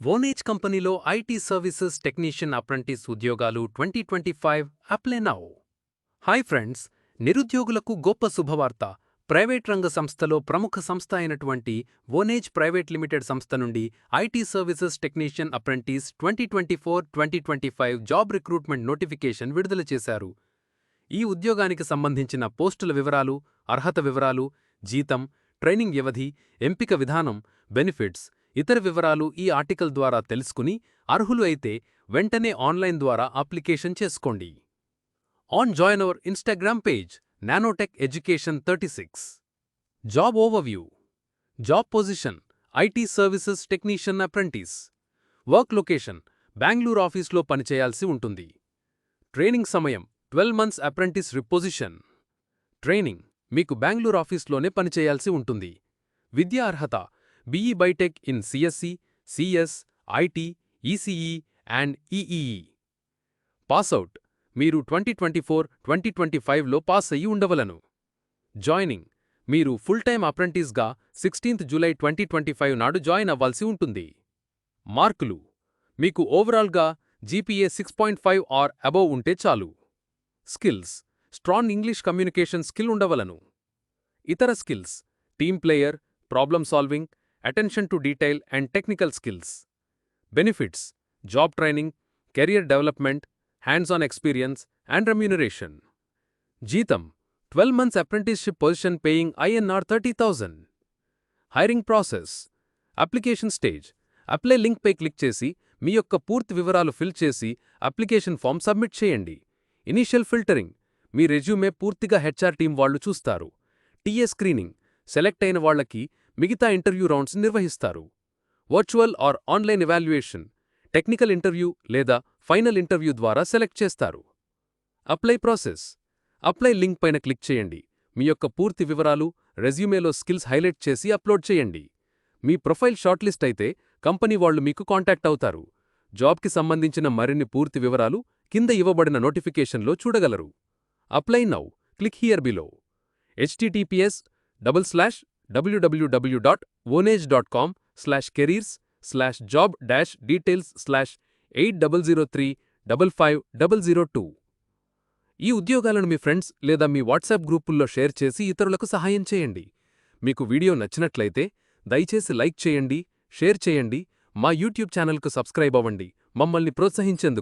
వోనేజ్ కంపెనీలో IT services technician apprentice ఉద్యోగాలు twenty twenty five apply hi friends నిరుద్యోగులకు గొప్ప శుభవార్త. ప్రైవేట్ రంగ సంస్థలో ప్రముఖ సంస్థ అయినటువంటి వోనేజ్ ప్రైవేట్ లిమిటెడ్ సంస్థ నుండి IT services technician apprentice twenty twenty four twenty twenty five job recruitment notification విడుదల చేశారు. ఈ ఉద్యోగానికి సంబంధించిన పోస్టుల వివరాలు అర్హత వివరాలు జీతం ట్రైనింగ్ వ్యవధి ఎంపిక విధానం బెనిఫిట్స్ ఇతర వివరాలు ఈ ఆర్టికల్ ద్వారా తెలుసుకుని అర్హులు అయితే వెంటనే ఆన్లైన్ ద్వారా అప్లికేషన్ చేసుకోండి. On join our Instagram page nanotech education thirty six. Job overview. Job position IT services technician apprentice. Work location Bengaluru ఆఫీస్లో పనిచేయాల్సి ఉంటుంది. ట్రైనింగ్ సమయం twelve months apprentice reposition. Training మీకు బెంగళూరు ఆఫీస్లోనే పనిచేయాల్సి ఉంటుంది. విద్యా అర్హత BE B Tech in CSC CS IT ECE and EEE. Passout మీరు twenty twenty four twenty twenty ఫైవ్లో పాస్ అయ్యి ఉండవలను. జాయినింగ్. మీరు full time అప్రెంటిస్గా sixteenth July twenty twenty five నాడు జాయిన్ అవ్వాల్సి ఉంటుంది. మార్కులు. మీకు ఓవరాల్గా GPA six point five or above ఉంటే చాలు. Skills. Strong English communication skill ఉండవలను. ఇతర skills. Team player problem solving attention to detail and technical skills benefits job training career development hands on experience and remuneration జీతం twelve months apprenticeship position paying INR thirty thousand hiring process application stage apply లింక్పై click చేసి మీ యొక్క పూర్తి వివరాలు fill చేసి application form submit చేయండి. Initial filtering మీ resume పూర్తిగా హెచ్ఆర్ టీం వాళ్ళు చూస్తారు. టీఏ స్క్రీనింగ్ సెలెక్ట్ అయిన వాళ్ళకి మిగతా ఇంటర్వ్యూ రౌండ్స్ నిర్వహిస్తారు. Virtual or online evaluation technical interview లేదా ఫైనల్ ఇంటర్వ్యూ ద్వారా సెలెక్ట్ చేస్తారు. అప్లై ప్రాసెస్ అప్లై లింక్ పైన క్లిక్ చేయండి. మీ యొక్క పూర్తి వివరాలు రెజ్యూమేలో స్కిల్స్ హైలైట్ చేసి అప్లోడ్ చేయండి. మీ ప్రొఫైల్ షార్ట్లిస్ట్ అయితే కంపెనీ వాళ్ళు మీకు కాంటాక్ట్ అవుతారు. జాబ్కి సంబంధించిన మరిన్ని పూర్తి వివరాలు కింద ఇవ్వబడిన నోటిఫికేషన్లో చూడగలరు. Apply now click here below. HTTPS double slash WWW dot Vonage dot com slash careers slash job dash details slash eight double zero three double five double zero two ఈ ఉద్యోగాలను మీ ఫ్రెండ్స్ లేదా మీ వాట్సాప్ గ్రూపుల్లో share చేసి ఇతరులకు సహాయం చేయండి. మీకు video నచ్చినట్లయితే దయచేసి లైక్ చేయండి షేర్ చేయండి మా యూట్యూబ్ ఛానల్కు సబ్స్క్రైబ్ అవ్వండి. మమ్మల్ని ప్రోత్సహించేందుకు